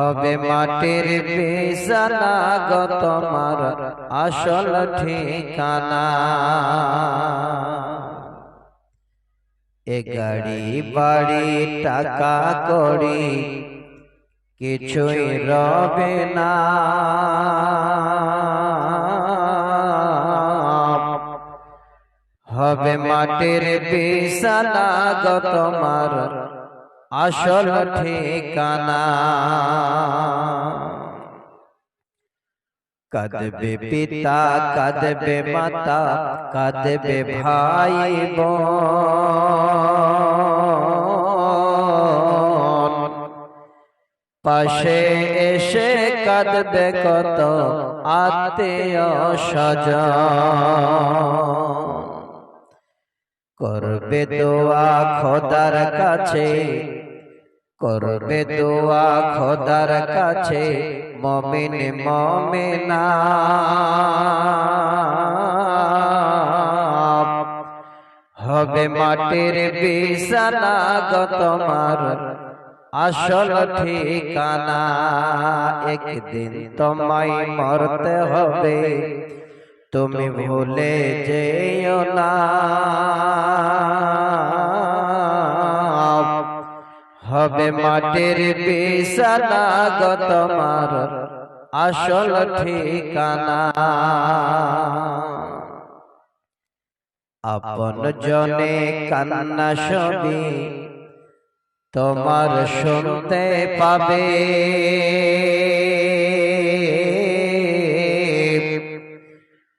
হবে মাটির বিছানা গো তোমার আসল ঠিকানা। এ গাড়ি বাড়ি টাকা করি কিছুই রবে না। হবে মাটির বিছানা গো তোমার আসল ঠিকানা। কাঁদবে পিতা কাঁদবে মাতা কাঁদবে ভাই বোন। পাশে এসে কাঁদবে কত আত্মীয় স্বজন। করবে দোয়া খোদার কাছে করবে দোয়া খোদার কাছে মমিন মমিনা হবে মাটির বিছানা গো তোমার আসল ঠিকানা। একদিন তোমায় মরতে হবে। তুমি ভুলে যেও না। হবে মাটির বিছানা গো তোমার আসল ঠিকানা। আপন জনে কান্না সবই তোমার শুনতে পাবে।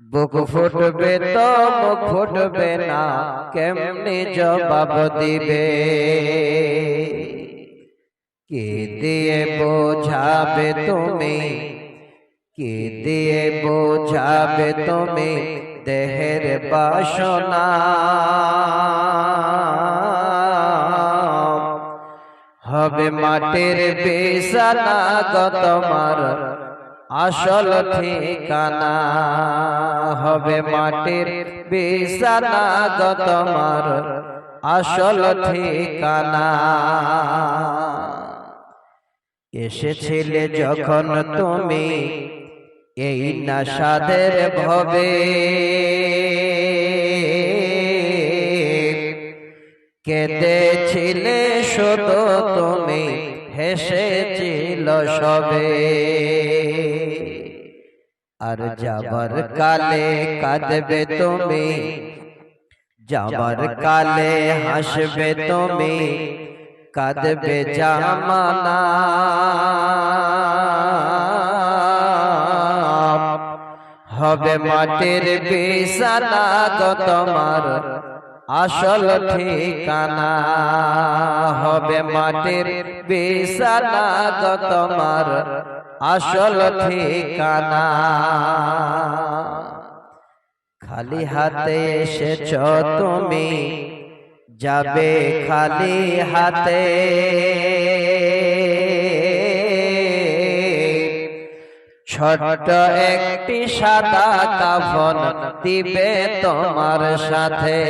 বুক ফুটবে তো মুখ ফুটবে না কেমনি জবাব দিবে? কে দিয়ে বোঝাবে তুমি? কে দিয়ে বোঝাবে তুমি দেহের বাসনা? হবে মাটির বিছানা গো তোমার আসল ঠিকানা। হবে মাটির বিছানা গো তোমার আসল ঠিকানা। এসেছিলে যখন তুমি এই নাসাদের ভবে। কেঁদেছিলে শুধু তুমি হেসেছিল সবে। আর যাবার কালে কাঁদবে তুমি যাবার কালে হাসবে তুমি। কাঁদবে জামানা। হবে মাটির বিছানা গো তোমার আসল ঠিকানা। হবে মাটির বিছানা গো তোমার আসল ঠিকানা। খালি হাতে এসেছ তুমি যাবে খালি হাতে। ছোট্ট একটি সাদা কাফন দিবে তোমার সাথে।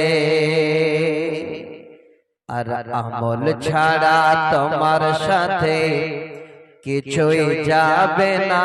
আর আমল ছাড়া তোমার সাথে কিছুই যাবে না।